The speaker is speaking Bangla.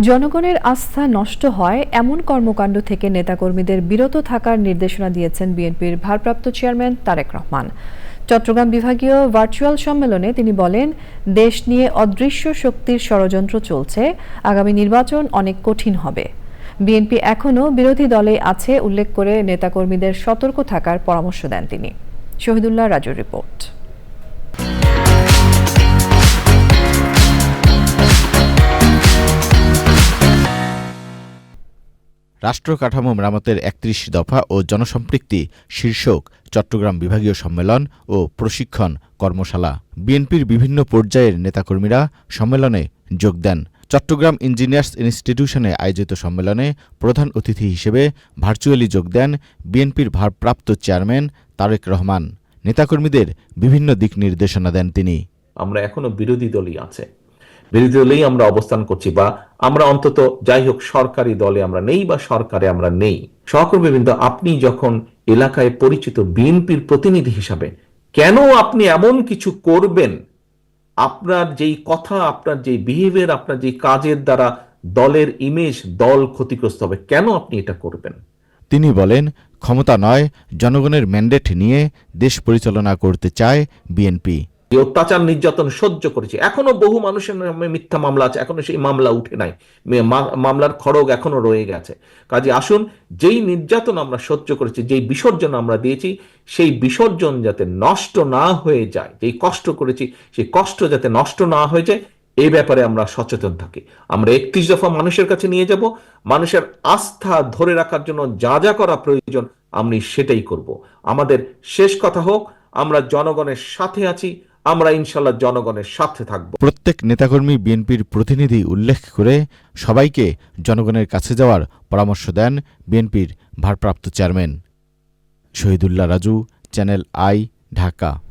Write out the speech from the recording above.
জনগণের আস্থা নষ্ট হয় এমন কর্মকাণ্ড থেকে নেতাকর্মীদের বিরত থাকার নির্দেশনা দিয়েছেন বিএনপির ভারপ্রাপ্ত চেয়ারম্যান তারেক রহমান। চট্টগ্রাম বিভাগীয় ভার্চুয়াল সম্মেলনে তিনি বলেন, দেশ নিয়ে অদৃশ্য শক্তির ষড়যন্ত্র চলছে, আগামী নির্বাচন অনেক কঠিন হবে। বিএনপি এখনও বিরোধী দলে আছে, উল্লেখ করে নেতাকর্মীদের সতর্ক থাকার পরামর্শ দেন তিনি। শহীদুল্লাহ রাজুর রিপোর্ট। রাষ্ট্র কাঠামো মেরামতের একত্রিশ দফা ও জনসম্পৃক্তি শীর্ষক চট্টগ্রাম বিভাগীয় সম্মেলন ও প্রশিক্ষণ কর্মশালা। বিএনপির বিভিন্ন পর্যায়ের নেতাকর্মীরা সম্মেলনে যোগ দেন। চট্টগ্রাম ইঞ্জিনিয়ার্স ইনস্টিটিউশনে আয়োজিত সম্মেলনে প্রধান অতিথি হিসেবে ভার্চুয়ালি যোগ দেন বিএনপির ভারপ্রাপ্ত চেয়ারম্যান তারেক রহমান। নেতাকর্মীদের বিভিন্ন দিক নির্দেশনা দেন তিনি। আমরা এখনও বিরোধী দলই আছে। বিরোধী দলেই আমরা অবস্থান করছি বা আমরা অন্তত যাই হোক সরকারি দলে আমরা নেই বা সরকারে আমরা নেই। সহকর্মীবৃন্দ, আপনি যখন এলাকায় পরিচিত বিএনপির প্রতিনিধি হিসাবে কেন আপনি এমন কিছু করবেন? আপনার যেই কথা, আপনার যেই বিহেভিয়ার আপনার যেই কাজের দ্বারা দলের ইমেজ দল ক্ষতিগ্রস্ত হবে, কেন আপনি এটা করবেন? তিনি বলেন, ক্ষমতা নয়, জনগণের ম্যান্ডেট নিয়ে দেশ পরিচালনা করতে চায় বিএনপি। যে অত্যাচার, নির্যাতন সহ্য করেছে। এখনও বহু মানুষের নামে মিথ্যা মামলা আছে। এখনও সেই মামলা উঠে নাই। মামলার খড়গ এখনও রয়ে গেছে। কাজে আসুন, যেই নির্যাতন আমরা সহ্য করেছি, যেই বিসর্জন আমরা দিয়েছি, সেই বিসর্জন যাতে নষ্ট না হয়ে যায়, যেই কষ্ট করেছি, সেই কষ্ট যাতে নষ্ট না হয়ে যায় এই ব্যাপারে আমরা সচেতন থাকি। আমরা একত্রিশ দফা মানুষের কাছে নিয়ে যাব। মানুষের আস্থা ধরে রাখার জন্য যা যা করা প্রয়োজন, আমি সেটাই করব। আমাদের শেষ কথা হোক, আমরা জনগণের সাথে আছি আমরা ইনশাল্লাহ জনগণের সাথে থাকব। প্রত্যেক নেতাকর্মী বিএনপির প্রতিনিধি উল্লেখ করে সবাইকে জনগণের কাছে যাওয়ার পরামর্শ দেন বিএনপির ভারপ্রাপ্ত chairman. Shahidullah Raju, channel I, Dhaka.